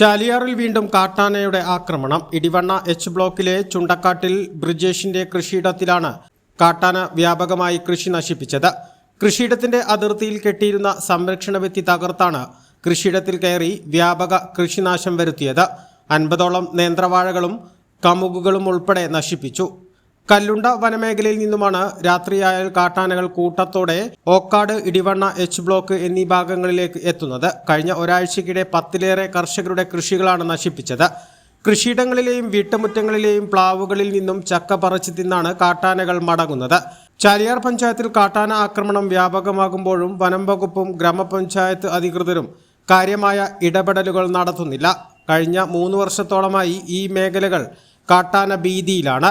ചാലിയാറിൽ വീണ്ടും കാട്ടാനയുടെ ആക്രമണം. ഇടിവണ്ണ എച്ച് ബ്ലോക്കിലെ ചുണ്ടക്കാട്ടിൽ ബ്രിജേഷിന്റെ കൃഷിയിടത്തിലാണ് കാട്ടാന വ്യാപകമായി കൃഷി നശിപ്പിച്ചത്. കൃഷിയിടത്തിന്റെ അതിർത്തിയിൽ കെട്ടിയിരുന്ന സംരക്ഷണ ഭിത്തി തകർത്താണ് കൃഷിയിടത്തിൽ കയറി വ്യാപക കൃഷിനാശം വരുത്തിയത്. അൻപതോളം നേന്ത്രവാഴകളും കമുകുകളും ഉൾപ്പെടെ നശിപ്പിച്ചു. കല്ലുണ്ട വനമേഖലയിൽ നിന്നുമാണ് രാത്രിയായാൽ കാട്ടാനകൾ കൂട്ടത്തോടെ ഓക്കാട് ഇടിവണ്ണ എച്ച് ബ്ലോക്ക് എന്നീ ഭാഗങ്ങളിലേക്ക് എത്തുന്നത്. കഴിഞ്ഞ ഒരാഴ്ചക്കിടെ പത്തിലേറെ കർഷകരുടെ കൃഷികളാണ് നശിപ്പിച്ചത്. കൃഷിയിടങ്ങളിലെയും വീട്ടുമുറ്റങ്ങളിലെയും പ്ലാവുകളിൽ നിന്നും ചക്ക പറിച്ചു തിന്നാണ് കാട്ടാനകൾ മടങ്ങുന്നത്. ചാലിയാർ പഞ്ചായത്തിൽ കാട്ടാന ആക്രമണം വ്യാപകമാകുമ്പോഴും വനം വകുപ്പും ഗ്രാമപഞ്ചായത്ത് അധികൃതരും കാര്യമായ ഇടപെടലുകൾ നടത്തുന്നില്ല. കഴിഞ്ഞ മൂന്ന് വർഷത്തോളമായി ഈ മേഖലകൾ കാട്ടാന ഭീതിയിലാണ്.